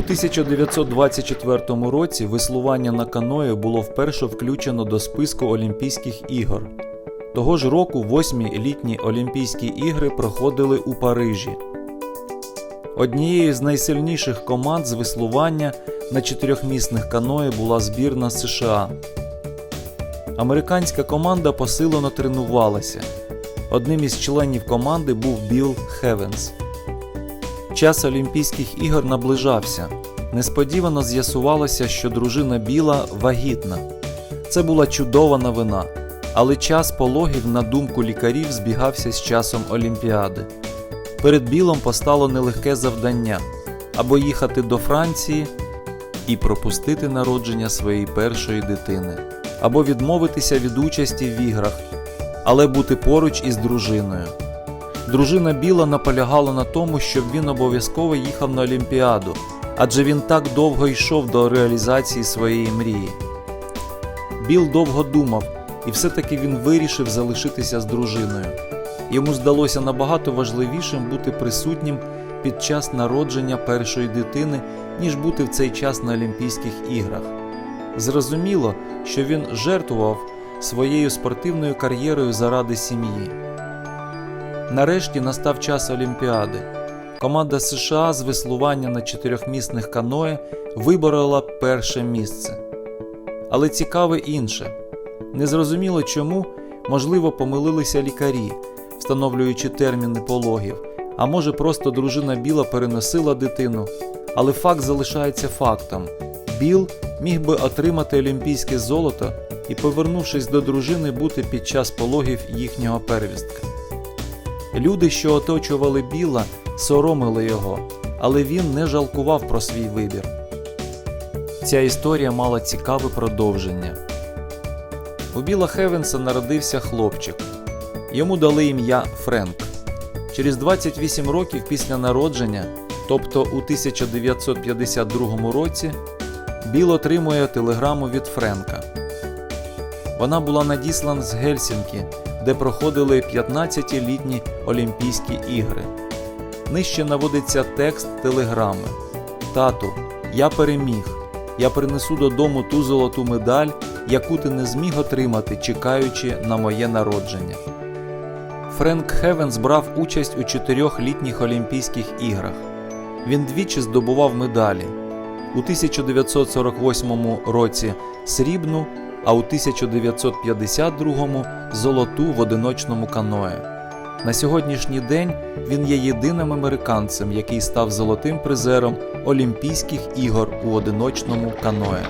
У 1924 році веслування на каної було вперше включено до списку Олімпійських ігор. Того ж року восьмі літні Олімпійські ігри проходили у Парижі. Однією з найсильніших команд з веслування на чотирьохмісних каної була збірна США. Американська команда посилено тренувалася. Одним із членів команди був Білл Хевенс. Час Олімпійських ігор наближався. Несподівано з'ясувалося, що дружина Біла вагітна. Це була чудова новина, але час пологів, на думку лікарів, збігався з часом Олімпіади. Перед Білом постало нелегке завдання або їхати до Франції і пропустити народження своєї першої дитини, або відмовитися від участі в іграх, але бути поруч із дружиною. Дружина Біла наполягала на тому, щоб він обов'язково їхав на Олімпіаду, адже він так довго йшов до реалізації своєї мрії. Біл довго думав, і все-таки він вирішив залишитися з дружиною. Йому здалося набагато важливішим бути присутнім під час народження першої дитини, ніж бути в цей час на Олімпійських іграх. Зрозуміло, що він жертвував своєю спортивною кар'єрою заради сім'ї. Нарешті настав час Олімпіади. Команда США з веслування на чотирьохмісних каное виборола перше місце. Але цікаве інше. Незрозуміло чому, можливо, помилилися лікарі, встановлюючи терміни пологів, а може просто дружина Біла переносила дитину. Але факт залишається фактом: Біл міг би отримати олімпійське золото і, повернувшись до дружини, бути під час пологів їхнього первістка. Люди, що оточували Біла, соромили його, але він не жалкував про свій вибір. Ця історія мала цікаве продовження. У Біла Хевенса народився хлопчик. Йому дали ім'я Френк. Через 28 років після народження, тобто у 1952 році, Біл отримує телеграму від Френка. Вона була надіслана з Гельсінкі, де проходили 15-літні Олімпійські ігри. Нижче наводиться текст телеграми: Тату, я переміг. Я принесу додому ту золоту медаль, яку ти не зміг отримати, чекаючи на моє народження. Френк Хевенс брав участь у чотирьох літніх Олімпійських іграх. Він двічі здобував медалі. У 1948 році срібну, а у 1952 золоту в одиночному каное. На сьогоднішній день він є єдиним американцем, який став золотим призером Олімпійських ігор у одиночному каное.